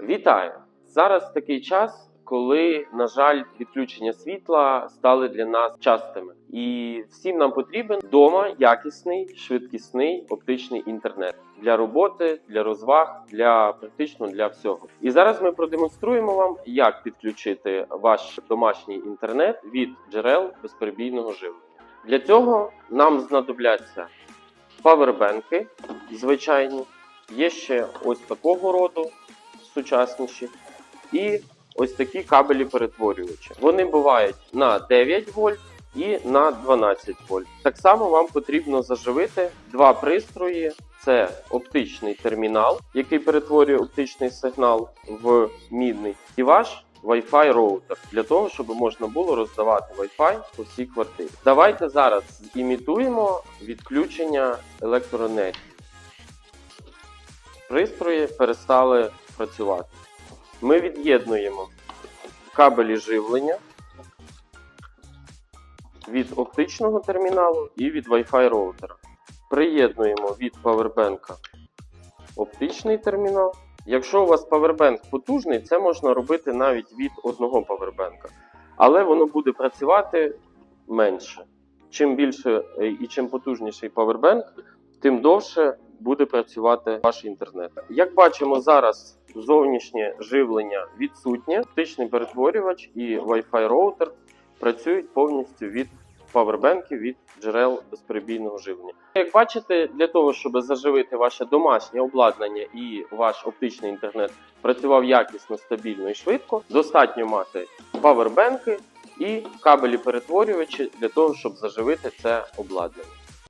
Вітаю! Зараз такий час, коли, на жаль, відключення світла стали для нас частими, і всім нам потрібен вдома якісний, швидкісний оптичний інтернет для роботи, для розваг, для практично для всього. І зараз ми продемонструємо вам, як підключити ваш домашній інтернет від джерел безперебійного живлення. Для цього нам знадобляться павербенки звичайні, є ще ось такого роду сучасніші, і ось такі кабелі перетворювачі. Вони бувають на 9 вольт і на 12 вольт. Так само вам потрібно заживити два пристрої: це оптичний термінал, який перетворює оптичний сигнал в мідний, і ваш Wi-Fi роутер для того, щоб можна було роздавати Wi-Fi по всій квартирі. Давайте зараз імітуємо відключення електроенергії. Пристрої перестали працювати. Ми від'єднуємо кабелі живлення від оптичного терміналу і від Wi-Fi роутера. Приєднуємо від павербенка оптичний термінал. Якщо у вас павербенк потужний, це можна робити навіть від одного павербенка. Але воно буде працювати менше. Чим більше е, і чим потужніший павербенк, тим довше буде працювати ваш інтернет. Як бачимо, зараз зовнішнє живлення відсутнє, оптичний перетворювач і Wi-Fi роутер працюють повністю від павербенків від джерел безперебійного живлення. Як бачите, для того, щоб заживити ваше домашнє обладнання і ваш оптичний інтернет працював якісно, стабільно і швидко, достатньо мати павербенки і кабелі перетворювачі для того, щоб заживити це обладнання.